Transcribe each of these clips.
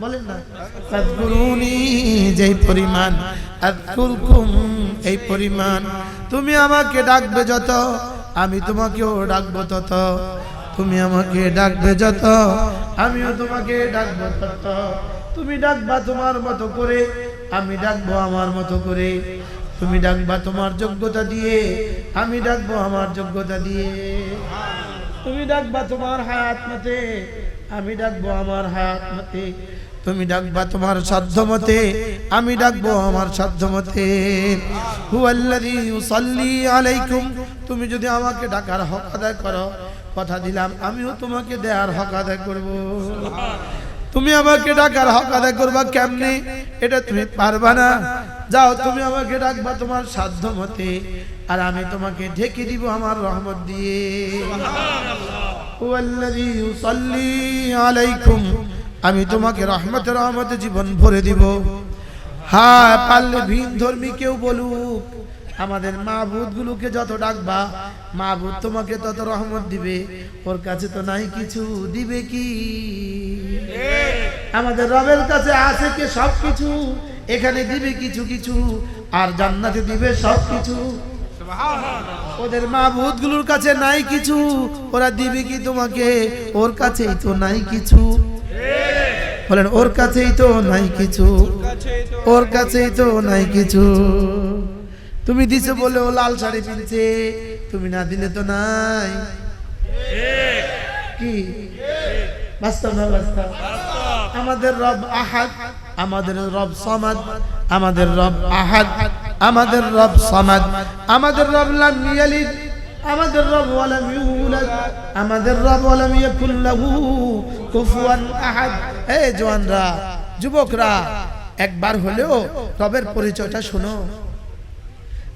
বলেন না। ফাদকুরুনি যেই পরিমাণ আযকুরকুম এই পরিমাণ, তুমি আমাকে ডাকবে যত, আমি তোমাকেও ডাকবো তত, তুমি আমাকে ডাকবে যত, আমিও তোমাকে ডাকবো তত, তুমি ডাকবা তোমার মতো করে, আমি ডাকবো আমার মতো করে, তুমি ডাকবা তোমার যোগ্যতা দিয়ে, আমি ডাকবো আমার যোগ্যতা দিয়ে। তুমি ডাকবা তোমার হাত মতে, আমি ডাকবো আমার হাত মতে। তুমি ডাকবা তোমার সাধ্য মতে, আমি ডাকবো আমার সাধ্য মতে। আলাইকুম, তুমি যদি আমাকে ডাকার হক আদায় করো, কথা দিলাম, আমিও তোমাকে দেয়ার হক আদায় করব। তুমি আমাকে ডাকার হক আদায় করবা কেমনে? এটা তুমি পারবা না। যাও, তুমি আমাকে ডাকবা তোমার সাধ্য মতে। আর আমি তোমাকে ঢেকে দিব আমার রহমত দিয়ে। আলাইকুম, আমি তোমাকে রহমতে রহমতে জীবন ভরে দিব। হ্যাঁ পারলে ভিন ধর্মী কেউ বলুক, আমাদের মাহবুদ গুলোকে যত ডাকবা মাহবুদ তোমাকে তত রহমত দিবে, ওর কাছে তো নাই কিছু, দিবে কি? আমাদের রবের কাছে আছে কি সব কিছু এখানে দিবে কিছু কিছু, আর জান্নাতে দিবে সব কিছু ওদের মাহবুদগুলোর কাছে নাই কিছু ওরা দিবে কি তোমাকে? ওর কাছেই তো নাই কিছু। বলেন ওর কাছেই তো নাই কিছু। ওর কাছেই তো নাই কিছু। তুমি দিছে বলে ও লাল শাড়ি পিনছে তুমি না দিলে তো নাই। কি? বাস্তব না বাস্তব। আমাদের রব আহাদ আমাদের রব সমাদ আমাদের রব আহাদ। আমাদের রব সমাদ, আমাদের রব লাম ইয়ালিদ আমাদের রব ওয়ালাম ইউলাদ, আমাদের রব ওয়ালাম ইয়াকুল কুফুয়ান আহাদ। এই জওয়ানরা, যুবকরা, একবার হলেও রবের পরিচয়টা শোনো।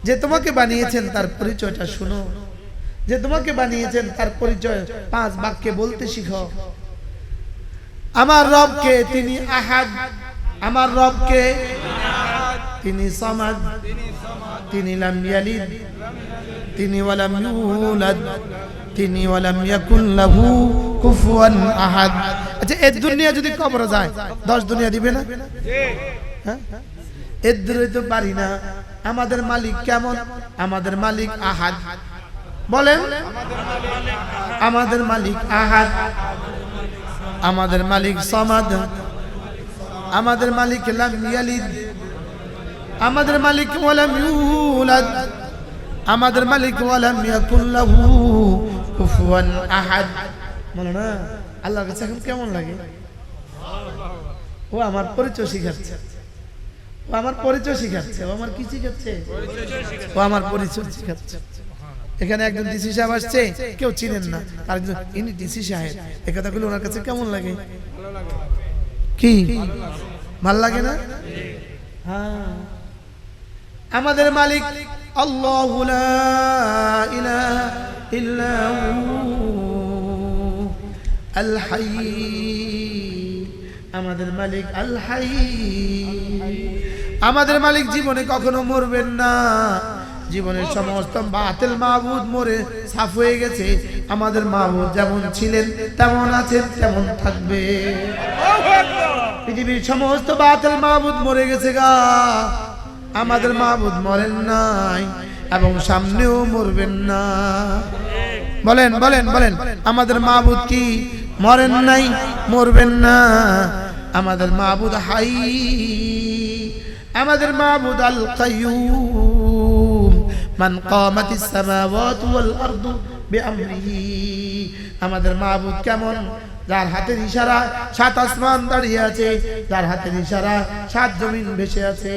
যে তোমাকে বানিয়েছেন তার পরিচয়টা শোনো। যে তোমাকে বানিয়েছেন তার পরিচয় পাঁচ বাক্যে বলতে শিখো। আমার রবকে তিনি আহাদ, আমার রবকে তিনি সমাদ, তিনি লাম ইয়ালিদ, তিনি ওয়ালাম ইউলাদ, তিনি ওয়ালাম ইয়াকুল লাহু কুফুয়ান আহাদ। আচ্ছা এর দুনিয়া যদি কবর যায়, দশ দুনিয়া দিবে না? হ্যাঁ? এর তো পারি না। আমাদের মালিক কেমন? আমাদের মালিক আহাদ। বলেন, আমাদের মালিক আহাদ, আমাদের মালিক সমাদ, আমাদের মালিক লাম ইয়ালিদ। আমাদের মালিক ওয়ালাম ইউলাদ। আমাদের মালিক ওয়ালাম ইয়াকুল লাহু কুফুয়ান আহাদ। বলো না, আল্লাহর কাছে এখন কেমন লাগে? ও আমার পরিচয় শিখাচ্ছে। ও আমার পরিচয় শিখাচ্ছে। ও আমার কি শিখাচ্ছে? ও আমার পরিচয় শিখাচ্ছে। এখানে একজন ডিসি সাহেব আসছে, কেউ চিনেন না। আরেকজন, ইনি ডিসি সাহেব। এই কথাগুলো ওনার কাছে কেমন লাগে? কি? ভালো লাগে না? হ্যাঁ। আমাদের মালিক আল্লাহু আল আমাদের মালিক আল হাইয়্যি আমাদের মালিক জীবনে কখনো মরবেন না। জীবনের সমস্ত বাতিল মাহবুদ মরে সাফ হয়ে গেছে। আমাদের মাহবুদ যেমন ছিলেন তেমন আছেন তেমন থাকবে। পৃথিবীর সমস্ত বাতিল মাহবুদ মরে গেছে গা। আমাদের মাহবুদ মরেন নাই এবং সামনেও মরবেন না। বলেন বলেন বলেন, আমাদের মাহবুদ কি মরেন নাই, মরবেন না? আমাদের মাহবুদ হাই, আমাদের মাহবুদ আল কাইয়ুম মান কামাতিস সামাওয়াতু ওয়াল আরদু আমাদের মাহবুদ কেমন? যার হাতের ইশারা সাত আসমান দাঁড়িয়ে আছে, যার হাতের ইশারা সাত জমিন ভেসে আছে।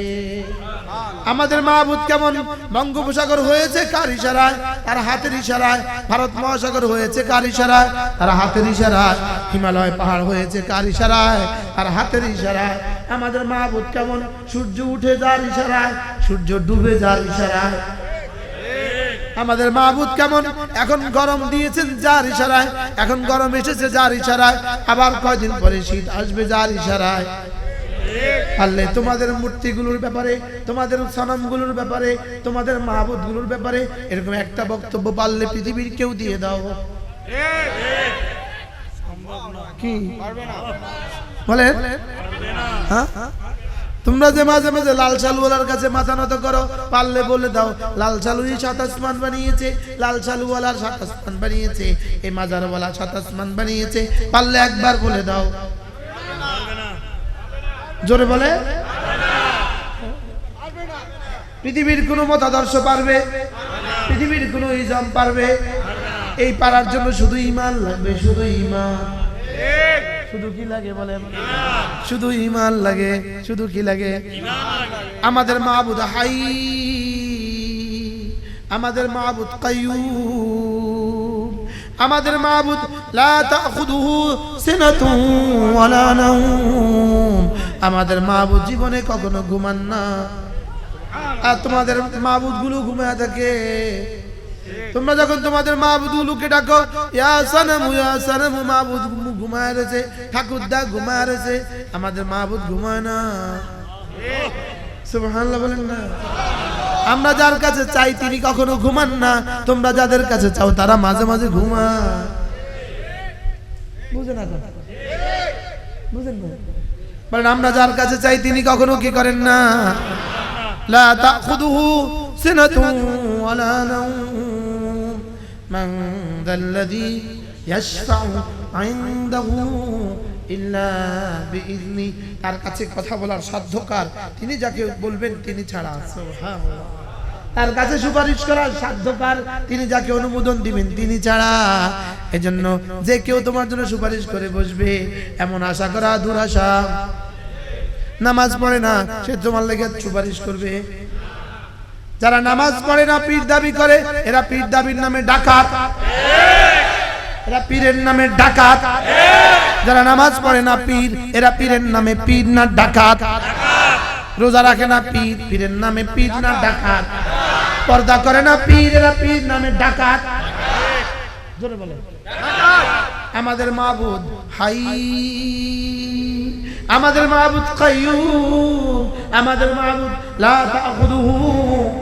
আমাদের মাহবুদ কেমন? বঙ্গোপসাগর হয়েছে কার ইশারায়? তার হাতের ইশারায় ভারত মহাসাগর হয়েছে কার ইশারায়? তার হাতের ইশারায় হিমালয় পাহাড় হয়েছে কার ইশারায়? তার হাতের ইশারায় আমাদের মাহবুদ কেমন? সূর্য উঠে যার ইশারায়, সূর্য ডুবে যার ইশারায়। আমাদের মাহবুদ কেমন? এখন গরম দিয়েছেন যার ইশারায়। এখন গরম এসেছে যার ইশারায়। আবার কয়দিন পরে শীত আসবে যার ইশারায়। পারলে তোমাদের মূর্তিগুলোর ব্যাপারে, তোমাদের সনমগুলোর ব্যাপারে, তোমাদের মাহবুদগুলোর ব্যাপারে এরকম একটা বক্তব্য পারলে পৃথিবীর কেউ দিয়ে দাও। কি? বলেন। হ্যাঁ? তোমরা যে মাঝে মাঝে লাল চালুওয়ালার কাছে মাথা নত করো, পারলে বলে দাও, লাল চালুই সাত আসমান বানিয়েছে, লাল চালুওয়ালার সাত আসমান বানিয়েছে এই মাজারওয়ালা সাত আসমান বানিয়েছে, পারলে একবার বলে দাও। জোরে বলে? পৃথিবীর কোনো মতাদর্শ পারবে, পৃথিবীর কোনো ইজম পারবে, এই পারার জন্য শুধু ইমান লাগবে, শুধু ইমান শুধু কি লাগে শুধু ইমান লাগে শুধু কি লাগে? আমাদের মাহবুদ হাই আমাদের মাহবুদ কাইয়ুম আমাদের মাহবুদ লা তাখুদুহু সিনাতুন ওয়ালা নাওম। আমাদের মাহবুদ জীবনে কখনো ঘুমান না। আর তোমাদের মাহবুদগুলো ঘুমায় থাকে। তোমরা যখন তোমাদের মাহবুদুলুকে ডাকো, ইয়া সানামু ইয়া সানামু মাহবুদ ঘুমায় রয়েছে, ঠাকুরদা ঘুমায় রয়েছে, আমাদের মাহবুদ ঘুমায় না। সুবহানাল্লাহ বলেন না। আমরা যার কাছে চাই তিনি কখনো ঘুমান না, তোমরা যাদের কাছে চাও তারা মাঝে মাঝে ঘুমা বুঝেন না বুঝেন না? বলেন, আমরা যার কাছে চাই তিনি কখনো কি করেন না? লা তাখুদুহু সিনাতুন ওয়ালা من ذا الذي يشفع عنده إلا بإذنه তার কাছে কথা বলার সাধ্যকার তিনি যাকে বলবেন তিনি ছাড়া সুবহানাল্লাহ। তার কাছে সুপারিশ করার সাধ্যকার তিনি যাকে অনুমোদন দিবেন তিনি ছাড়া এজন্য যে কেউ তোমার জন্য সুপারিশ করে বসবে এমন আশা করা দুরাশা নামাজ পড়ে না সে তোমার লেগে সুপারিশ করবে যারা নামাজ পড়ে না, পীর দাবি করে, এরা পীর দাবির নামে ডাকাত। এরা পীরের নামে ডাকাত। যারা নামাজ পড়ে না, পীর, এরা পীরের নামে পীর না ডাকাত। রোজা রাখে না, পীর, পীরের নামে পীর না ডাকাত। পর্দা করে না, পীর, এরা পীর নামে ডাকাত। আমাদের মাবুদ হাই। আমাদের মাবুদ কাইয়ুম। আমাদের মাবুদ লা তাখুদুহু।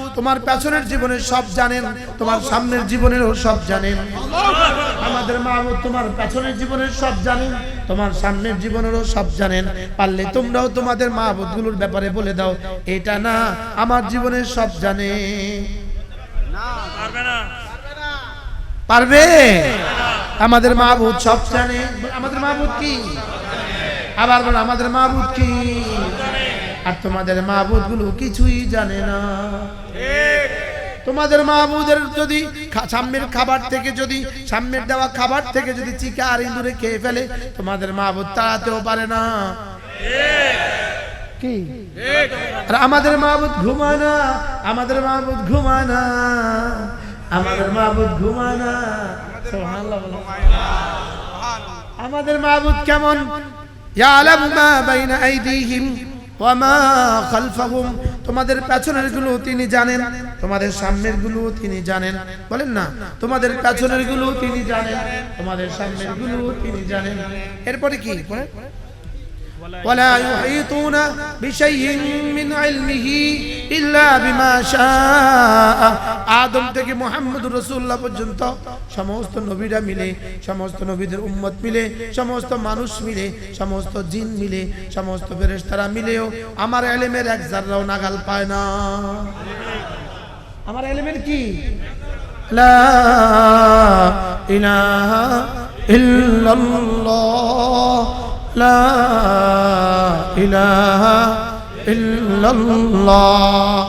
তোমার পেছনের জীবনের সব জানেন, তোমার সামনের জীবনেরও সব জানেন। আমাদের মাবুদ তোমার পেছনের জীবনের সব জানেন, তোমার সামনের জীবনেরও সব জানেন। পারলে তোমরাও তোমাদের মাহবুদগুলোর ব্যাপারে বলে দাও, এটা না আমার জীবনের সব জানে। পারবে? আমাদের মাহবুদ সব জানে। আমাদের মাহবুদ কি? আবার বলো, আমাদের মাহবুদ কি? আর তোমাদের মাহবুদগুলো কিছুই জানে না। তোমাদের মাহবুদের যদি সামনের খাবার থেকে যদি, সামনের দেওয়া খাবার থেকে যদি চিকা আর ইঁদুরে খেয়ে ফেলে, তোমাদের মাহবুদ তাড়াতেও পারে না। আর আমাদের মাহবুদ ঘুমায় না, আমাদের মাহবুদ ঘুমায় না, আমাদের মাহবুদ ঘুমায় না। আমাদের মাহবুদ কেমন? ইয়ালামু মা বাইনা আইদিহিম। তোমাদের পেছনেরগুলো তিনি জানেন, তোমাদের সামনেরগুলো তিনি জানেন। বলেন না, তোমাদের পেছনেরগুলো তিনি জানেন, তোমাদের সামনেরগুলো তিনি জানেন। এরপরে কি? ولا يحيطون بشيء من علمه إلا بما شاء আদম থেকে মোহাম্মদ রসুল্লাহ পর্যন্ত সমস্ত নবীরা মিলে সমস্ত নবীদের উম্মত মিলে সমস্ত মানুষ মিলে সমস্ত জিন মিলে সমস্ত ফেরেশতারা মিলেও আমার এলেমের এক জাররাও নাগাল পায় না আমার এলেমের কি লা ইলাহা ইল্লাল্লাহ لا إله إلا الله.